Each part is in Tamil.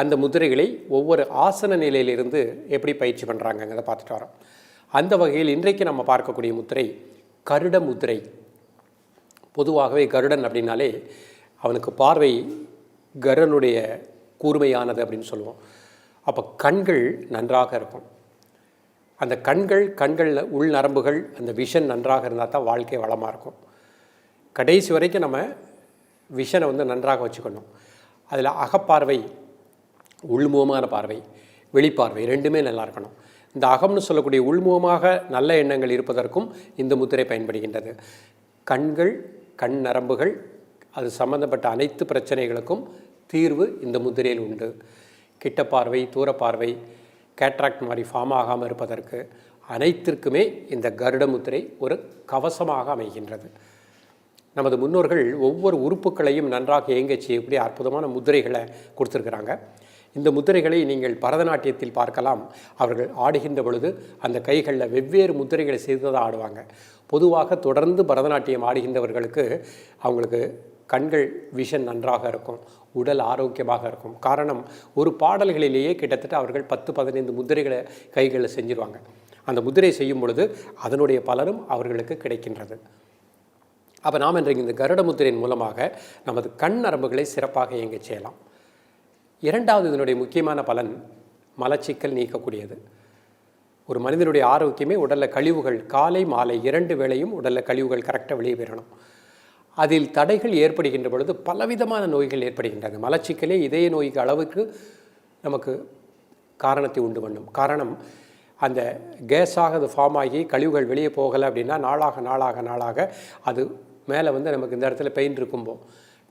அந்த முதிரைகளை ஒவ்வொரு ஆசன நிலையிலிருந்து எப்படி பயிற்சி பண்ணுறாங்கங்கிறத பார்த்துட்டு வரோம். அந்த வகையில் இன்றைக்கு நம்ம பார்க்கக்கூடிய முத்திரை கருட முத்திரை. பொதுவாகவே கருடன் அப்படின்னாலே அவனுக்கு பார்வை கருடனுடைய கூர்மையானது அப்படின்னு சொல்லுவோம். அப்போ கண்கள் நன்றாக இருக்கும். அந்த கண்கள் கண்களில் உள் நரம்புகள் அந்த விஷன் நன்றாக இருந்தால் தான் வாழ்க்கை வளமாக இருக்கும். கடைசி வரைக்கும் நம்ம விஷனை வந்து நன்றாக வச்சுக்கணும். அதில் அகப்பார்வை உள்முகமான பார்வை வெளிப்பார்வை ரெண்டுமே நல்லா இருக்கணும். இந்த அகம்னு சொல்லக்கூடிய உள்முகமாக நல்ல எண்ணங்கள் இருப்பதற்கும் இந்த முத்திரை பயன்படுகின்றது. கண்கள் கண் நரம்புகள் அது சம்பந்தப்பட்ட அனைத்து பிரச்சனைகளுக்கும் தீர்வு இந்த முத்திரையில் உண்டு. கிட்ட பார்வை தூர பார்வை கேட்ராக்ட் மாதிரி ஃபார்ம் ஆகாமல் இருப்பதற்கு அனைத்திற்குமே இந்த கருட முத்திரை ஒரு கவசமாக அமைகின்றது. நமது முன்னோர்கள் ஒவ்வொரு உறுப்புகளையும் நன்றாக இயங்கச் செய்யக்கூடிய அற்புதமான முதிரைகளை கொடுத்துருக்குறாங்க. இந்த முத்திரைகளை நீங்கள் பரதநாட்டியத்தில் பார்க்கலாம். அவர்கள் ஆடுகின்ற பொழுது அந்த கைகளில் வெவ்வேறு முத்திரைகளை செய்து தான் ஆடுவாங்க. பொதுவாக தொடர்ந்து பரதநாட்டியம் ஆடுகின்றவர்களுக்கு அவங்களுக்கு கண்கள் விஷன் நன்றாக இருக்கும். உடல் ஆரோக்கியமாக இருக்கும். காரணம் ஒரு பாடல்களிலேயே கிட்டத்தட்ட அவர்கள் பத்து பதினைந்து முத்திரைகளை கைகளில் செஞ்சிருவாங்க. அந்த முதிரை செய்யும் பொழுது அதனுடைய பலனும் அவர்களுக்கு கிடைக்கின்றது. அப்போ நாம் இன்றைக்கு இந்த கருட முத்திரையின் மூலமாக நமது கண் நரம்புகளை சிறப்பாக இயங்கச் செய்யலாம். இரண்டாவது இதனுடைய முக்கியமான பலன் மலச்சிக்கல் நீக்கக்கூடியது. ஒரு மனிதனுடைய ஆரோக்கியமே உடலில் கழிவுகள் காலை மாலை இரண்டு வேளையும் உடலில் கழிவுகள் கரெக்டாக வெளியே பெறணும். அதில் தடைகள் ஏற்படுகின்ற பொழுது பலவிதமான நோய்கள் ஏற்படுகின்றன மலச்சிக்கலே இதய நோய்க்கு அளவுக்கு நமக்கு காரணத்தை உண்டு பண்ணும். காரணம் அந்த கேஸாக அது ஃபார்ம் ஆகி கழிவுகள் வெளியே போகலை அப்படின்னா நாளாக நாளாக நாளாக அது மேலே வந்து நமக்கு இந்த இடத்துல பெயின் இருக்கும்போது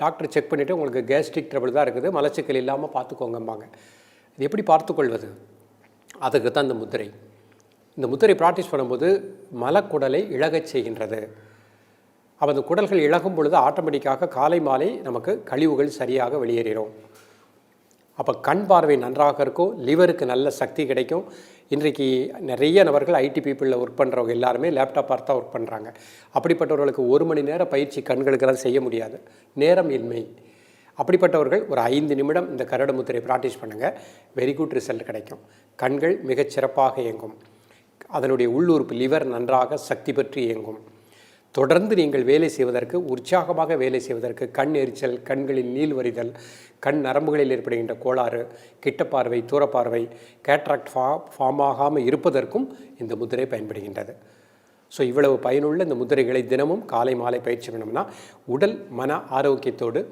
டாக்டர் செக் பண்ணிவிட்டு உங்களுக்கு கேஸ்ட்ரிக் ட்ரபிள் தான் இருக்குது மலச்சிக்கல் இல்லாமல் பார்த்துக்கோங்கம்பாங்க. இது எப்படி பார்த்துக்கொள்வது? அதுக்கு தான் இந்த முத்திரை இந்த முத்திரை ப்ராக்டிஸ் பண்ணும்போது மலக்குடலை இழகச் செய்கின்றது. அப்போ அந்த குடல்கள் இழகும் பொழுது ஆட்டோமேட்டிக்காக காலை மாலை நமக்கு கழிவுகள் சரியாக வெளியேறிடும். அப்போ கண் பார்வை நன்றாக இருக்கும் லிவருக்கு நல்ல சக்தி கிடைக்கும். இன்றைக்கு நிறைய நபர்கள் ஐடி பீப்புளில் ஒர்க் பண்ணுறவங்க எல்லாருமே லேப்டாப் பார்த்தா ஒர்க் பண்ணுறாங்க அப்படிப்பட்டவர்களுக்கு ஒரு மணி நேர பயிற்சி கண்களுக்கெல்லாம் செய்ய முடியாது. நேரம் இன்மை. அப்படிப்பட்டவர்கள் ஒரு ஐந்து நிமிடம் இந்த கரட முத்திரை ப்ராக்டிஸ் பண்ணுங்கள் வெரி குட் ரிசல்ட் கிடைக்கும். கண்கள் மிகச் சிறப்பாக இயங்கும். அதனுடைய உள்ளுறுப்பு லிவர் நன்றாக சக்தி பெற்று இயங்கும். தொடர்ந்து நீங்கள் வேலை செய்வதற்கு உற்சாகமாக வேலை செய்வதற்கு கண் எரிச்சல் கண்களில் நீள் வரிதல் கண் நரம்புகளில் ஏற்படுகின்ற கோளாறு கிட்டப்பார்வை தூரப்பார்வை கேட்ராக்ட் ஃபா ஃபார்ம் ஆகாமல் இருப்பதற்கும் இந்த முதிரை பயன்படுகின்றது. ஸோ இவ்வளவு பயனுள்ள இந்த முதிரைகளை தினமும் காலை மாலை பயிற்சி பண்ணோம்னா உடல் மன ஆரோக்கியத்தோடு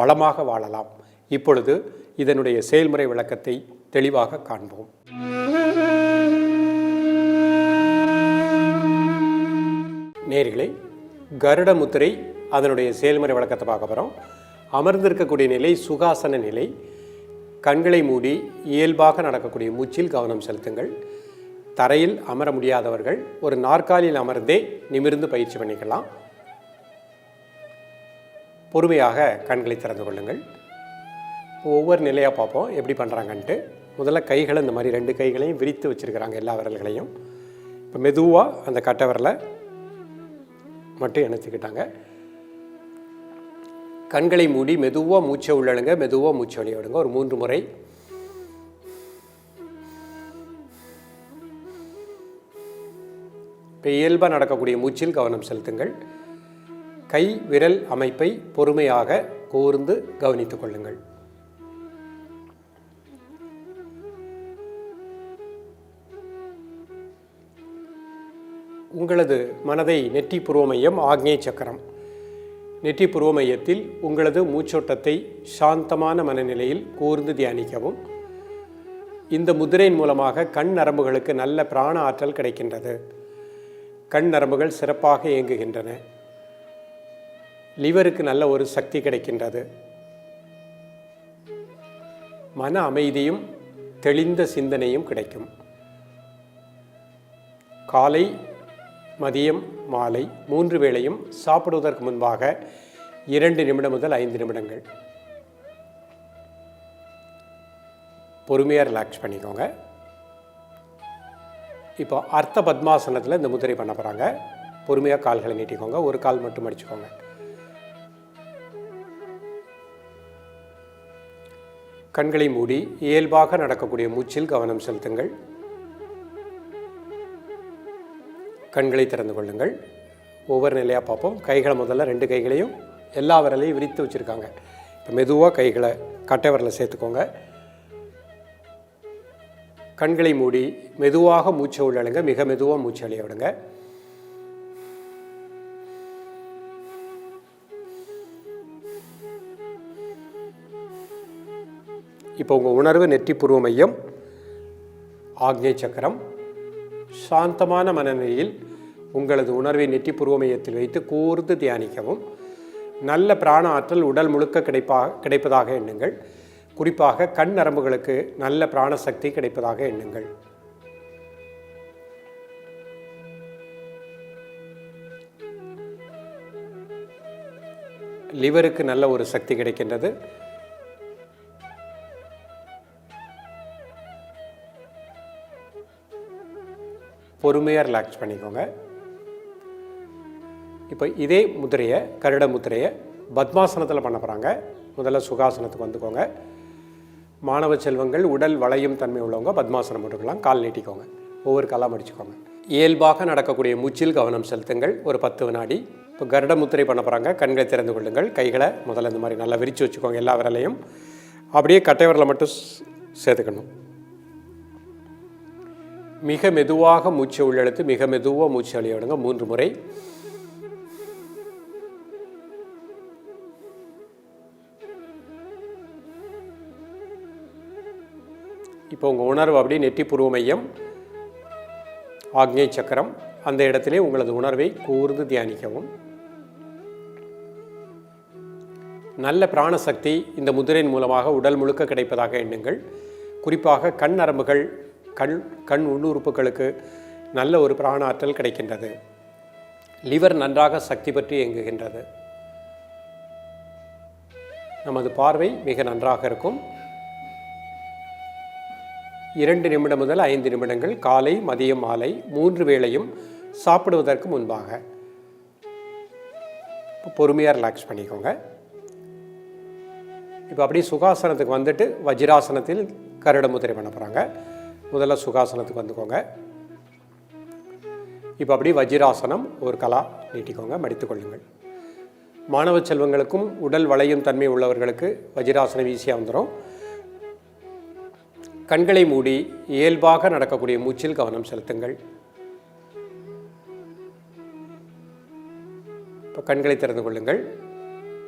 வளமாக வாழலாம். இப்பொழுது இதனுடைய செயல்முறை விளக்கத்தை தெளிவாக காண்போம். நேர்களை கருட முத்திரை அதனுடைய செயல்முறை விளக்கத்தை பார்க்க போகிறோம் அமர்ந்திருக்கக்கூடிய நிலை சுகாசன நிலை கண்களை மூடி இயல்பாக நடக்கக்கூடிய மூச்சில் கவனம் செலுத்துங்கள். தரையில் அமர முடியாதவர்கள் ஒரு நாற்காலியில் அமர்ந்தே நிமிர்ந்து பயிற்சி பண்ணிக்கலாம். பொறுமையாக கண்களை திறந்து கொள்ளுங்கள். ஒவ்வொரு நிலையாக பார்ப்போம் எப்படி பண்ணுறாங்கன்ட்டு முதல்ல கைகளை இந்த மாதிரி ரெண்டு கைகளையும் விரித்து வச்சுருக்கிறாங்க எல்லா விரல்களையும். இப்போ மெதுவாக அந்த கட்டை விரலை மட்டும் இணைச்சிக்கிட்டாங்க. கண்களை மூடி மெதுவாக மூச்சை உள்ளழுங்க மெதுவாக மூச்சை வெளியே விடுங்க. ஒரு மூன்று முறை. இப்போ இயல்பாக நடக்கக்கூடிய மூச்சில் கவனம் செலுத்துங்கள். கை விரல் அமைப்பை பொறுமையாக கூர்ந்து கவனித்துக் கொள்ளுங்கள். உங்களது மனதை நெற்றி பூர்வமையம் ஆக்னே ஆக்ஞை சக்கரம். நெற்றி புருவ மையத்தில் உங்களது மூச்சோட்டத்தை சாந்தமான மனநிலையில் கூர்ந்து தியானிக்கவும். இந்த முதிரையின் மூலமாக கண் நரம்புகளுக்கு நல்ல பிராண ஆற்றல் கிடைக்கின்றது. கண் நரம்புகள் சிறப்பாக இயங்குகின்றன. லிவருக்கு நல்ல ஒரு சக்தி கிடைக்கின்றது. மன அமைதியும் தெளிந்த சிந்தனையும் கிடைக்கும். காலை மதியம் மாலை மூன்று வேளையும் சாப்பிடுவதற்கு முன்பாக இரண்டு நிமிடம் முதல் ஐந்து நிமிடங்கள். பொறுமையாக ரிலாக்ஸ் பண்ணிக்கோங்க. இப்போ அர்த்த பத்மாசனத்தில் இந்த முதிரை பண்ண போகிறாங்க பொறுமையாக கால்களை நீட்டிக்கோங்க. ஒரு கால் மட்டும் அடிச்சுக்கோங்க. கண்களை மூடி இயல்பாக நடக்கக்கூடிய மூச்சில் கவனம் செலுத்துங்கள். கண்களை திறந்து கொள்ளுங்கள். ஒவ்வொரு நிலையாக பார்ப்போம். கைகளை முதல்ல ரெண்டு கைகளையும் எல்லா விரலையும் விரித்து வச்சுருக்காங்க. இப்போ மெதுவாக கைகளை கட்டை விரலை சேர்த்துக்கோங்க. கண்களை மூடி மெதுவாக மூச்சை உள்ளழுங்க மிக மெதுவாக மூச்சு அழிய விடுங்க. இப்போ உங்கள் உணர்வு நெற்றி பூர்வ மையம் ஆக்ஞை சக்கரம். சாந்தமான மனநிலையில் உங்களது உணர்வை நெற்றி மையத்தில் வைத்து கூர்ந்து தியானிக்கவும். நல்ல பிராண ஆற்றல் உடல் முழுக்க கிடைப்பாக கிடைப்பதாக எண்ணுங்கள். குறிப்பாக கண் நரம்புகளுக்கு நல்ல பிராண சக்தி கிடைப்பதாக எண்ணுங்கள். லிவருக்கு நல்ல ஒரு சக்தி கிடைக்கின்றது. பொறுமையாக ரிலாக்ஸ் பண்ணிக்கோங்க. இப்போ இதே முதிரையை கருட முதிரையை பத்மாசனத்தில் பண்ண போகிறாங்க முதல்ல சுகாசனத்துக்கு வந்துக்கோங்க. மாணவ செல்வங்கள் உடல் வளையும் தன்மை உள்ளவங்க பத்மாசனம் போட்டுக்கலாம். கால் நீட்டிக்கோங்க. ஒவ்வொரு காலாக மடிச்சுக்கோங்க. இயல்பாக நடக்கக்கூடிய மூச்சில் கவனம் செலுத்துங்கள். ஒரு பத்து வினாடி. இப்போ கருட முத்திரை பண்ண போகிறாங்க கண்களை திறந்து கொள்ளுங்கள். கைகளை முதல்ல இந்த மாதிரி நல்லா விரித்து வச்சுக்கோங்க எல்லா விரலையும். அப்படியே கட்டை விரலை மட்டும் சேர்த்துக்கணும். மிக மெதுவாக மூச்சை உள்ளெழுத்து மிக மெதுவாக மூச்சு அழிய விடுங்க மூன்று முறை. இப்போ உங்கள் உணர்வு அப்படியே நெற்றி பூர்வ மையம் ஆக்ஞை சக்கரம் அந்த இடத்திலே உங்களது உணர்வை கூர்ந்து தியானிக்கவும். நல்ல பிராணசக்தி இந்த முதிரையின் மூலமாக உடல் முழுக்க கிடைப்பதாக எண்ணுங்கள். குறிப்பாக கண் நரம்புகள் கண் கண் உள்ளுறுப்புகளுக்கு நல்ல ஒரு பிராண ஆற்றல் கிடைக்கின்றது. லிவர் நன்றாக சக்தி பற்றி இயங்குகின்றது. நமது பார்வை மிக நன்றாக இருக்கும். இரண்டு நிமிடம் முதல் ஐந்து நிமிடங்கள் காலை மதியம் மாலை மூன்று வேளையும் சாப்பிடுவதற்கு முன்பாக. பொறுமையாக ரிலாக்ஸ் பண்ணிக்கோங்க. இப்போ அப்படியே சுகாசனத்துக்கு வந்துட்டு வஜ்ராசனத்தில் கருட முதிரை பண்ண போகிறாங்க முதல்ல சுகாசனத்துக்கு வந்துக்கோங்க. இப்போ அப்படியே வஜ்ராசனம் ஒரு கலா நீட்டிக்கோங்க மடித்துக்கொள்ளுங்கள் மாணவ செல்வங்களுக்கும் உடல் வளையும் தன்மை உள்ளவர்களுக்கு வஜ்ராசனம் ஈஸியாக வந்துடும் கண்களை மூடி இயல்பாக நடக்கக்கூடிய மூச்சில் கவனம் செலுத்துங்கள். இப்போ கண்களை திறந்து கொள்ளுங்கள்.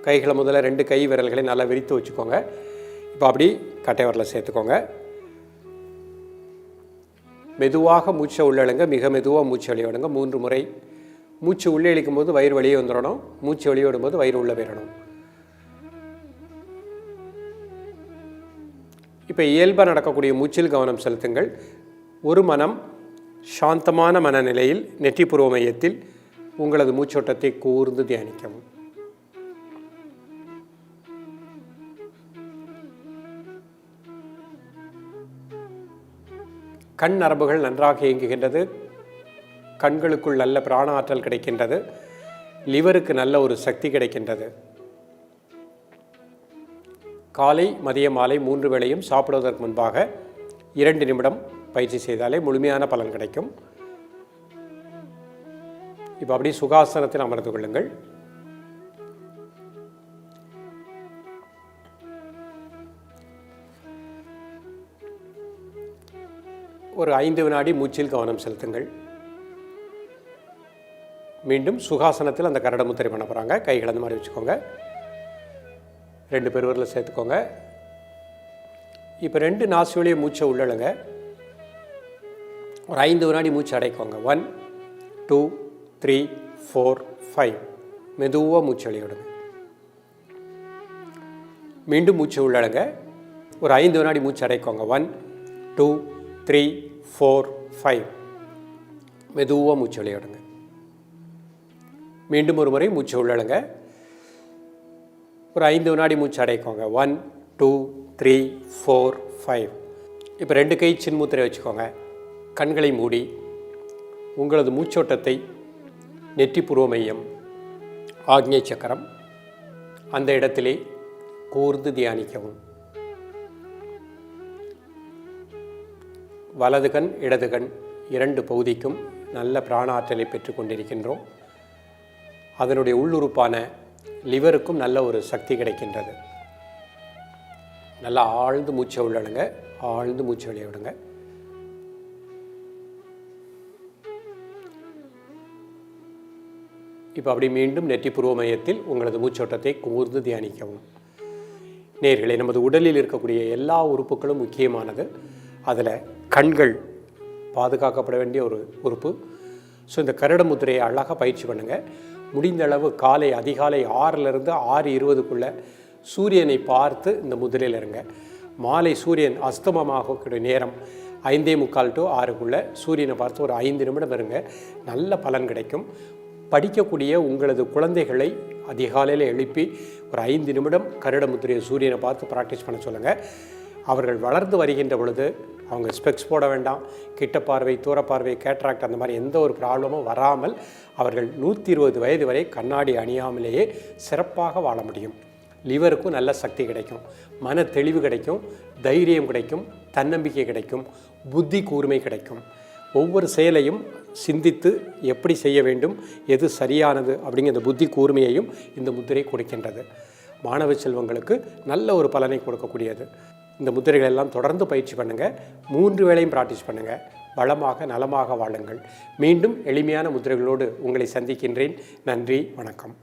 கைகளை முதல்ல ரெண்டு கை விரல்களை நல்லா விரித்து வச்சுக்கோங்க. இப்போ அப்படி கட்டை விரலை சேர்த்துக்கோங்க. மெதுவாக மூச்சை உள்ளழுங்க மிக மெதுவாக மூச்சு வெளியிடுங்க மூன்று முறை மூச்சு உள்ளே இழுக்கும் போது வயிறு வெளியே வந்துடணும். மூச்சு வெளியிடும் போது வயிறு உள்ளே போயிடணும். இப்போ இயல்பாக நடக்கக்கூடிய மூச்சில் கவனம் செலுத்துங்கள். ஒரு மனம் சாந்தமான மனநிலையில் நெற்றிபூர்வ மையத்தில் உங்களது மூச்சோட்டத்தை கூர்ந்து தியானிக்கவும். கண் நரம்புகள் நன்றாக இயங்குகின்றது. கண்களுக்குள் நல்ல பிராண ஆற்றல் கிடைக்கின்றது. லிவருக்கு நல்ல ஒரு சக்தி கிடைக்கின்றது. காலை மதிய மாலை மூன்று வேளையும் சாப்பிடுவதற்கு முன்பாக இரண்டு நிமிடம் பயிற்சி செய்தாலே முழுமையான பலன் கிடைக்கும். இப்போ அப்படியே சுகாசனத்தில் அமர்ந்து கொள்ளுங்கள். ஒரு ஐந்து வினாடி மூச்சில் கவனம் செலுத்துங்கள். மீண்டும் சுகாசனத்தில் அந்த கரட முத்திரை பண்ண போகிறாங்க கைகளை அந்த மாதிரி வச்சுக்கோங்க. ரெண்டு பெருவரில் சேர்த்துக்கோங்க. இப்போ ரெண்டு நாசி வழியை மூச்சை உள்ளழுங்க. ஒரு ஐந்து வினாடி மூச்சு அடைக்கோங்க. One two three four five மெதுவாக மூச்சு வெளியிடுங்க. மீண்டும் மூச்சு உள்ளழுங்க. ஒரு ஐந்து வினாடி மூச்சு அடைக்கோங்க. One two three four five. மெதுவாக மூச்சு விளையாடுங்க மீண்டும் ஒரு முறை மூச்சு உள்ளழுங்க ஒரு ஐந்து வினாடி மூச்சு அடைக்கோங்க. One two three four five இப்போ ரெண்டு கை சின்முத்திரை வச்சுக்கோங்க. கண்களை மூடி உங்களது மூச்சோட்டத்தை நெற்றிபூர்வ மையம் ஆக்ஞை சக்கரம் அந்த இடத்திலே கூர்ந்து தியானிக்கவும். வலது கண் இடது கண் இரண்டு பகுதிக்கும் நல்ல பிராண ஆற்றலை கொண்டிருக்கின்றோம். அதனுடைய உள்ளுறுப்பான லிவருக்கும் நல்ல ஒரு சக்தி கிடைக்கின்றது. நல்லா ஆழ்ந்து மூச்சை உள்ளடுங்க ஆழ்ந்து மூச்சு வெளியே விடுங்க இப்போ அப்படி மீண்டும் நெற்றி புருவ மையத்தில் உங்களது மூச்சோட்டத்தை கூர்ந்து தியானிக்கவும். நேர்களை நமது உடலில் இருக்கக்கூடிய எல்லா உறுப்புகளும் முக்கியமானது. அதில் கண்கள் பாதுகாக்கப்பட வேண்டிய ஒரு உறுப்பு. ஸோ இந்த கருட முத்திரையை அழகாக பயிற்சி பண்ணுங்கள் முடிந்த அளவு காலை அதிகாலை ஆறிலிருந்து ஆறு இருபதுக்குள்ளே சூரியனை பார்த்து இந்த முதிரையில் இருங்க. மாலை சூரியன் அஸ்தமமாகக்கூடிய நேரம் ஐந்தே முக்கால் டு ஆறுக்குள்ளே சூரியனை பார்த்து ஒரு ஐந்து நிமிடம் இருங்க. நல்ல பலன் கிடைக்கும். படிக்கக்கூடிய உங்களது குழந்தைகளை அதிகாலையில் எழுப்பி ஒரு ஐந்து நிமிடம் கருட முத்திரையை சூரியனை பார்த்து ப்ராக்டிஸ் பண்ண சொல்லுங்கள் அவர்கள் வளர்ந்து வருகின்ற பொழுது அவங்க ஸ்பெக்ஸ் போட வேண்டாம். கிட்ட பார்வை தூர பார்வை கேட்ராக்ட் அந்த மாதிரி எந்த ஒரு ப்ராப்ளமும் வராமல் அவர்கள் நூற்றி இருபது வயது வரை கண்ணாடி அணியாமலேயே சிறப்பாக வாழ முடியும். லிவருக்கும் நல்ல சக்தி கிடைக்கும். மன தெளிவு கிடைக்கும். தைரியம் கிடைக்கும். தன்னம்பிக்கை கிடைக்கும். புத்தி கூர்மை கிடைக்கும். ஒவ்வொரு செயலையும் சிந்தித்து எப்படி செய்ய வேண்டும் எது சரியானது அப்படிங்கிற புத்தி கூர்மையையும் இந்த முத்திரை கொடுக்கின்றது. மாணவ செல்வங்களுக்கு நல்ல ஒரு பலனை கொடுக்கக்கூடியது. இந்த முத்திரைகள் எல்லாம் தொடர்ந்து பயிற்சி பண்ணுங்கள் மூன்று வேளையும் ப்ராக்டிஸ் பண்ணுங்கள் வளமாக நலமாக வாழுங்கள். மீண்டும் எளிமையான முத்திரைகளோடு உங்களை சந்திக்கின்றேன். நன்றி வணக்கம்.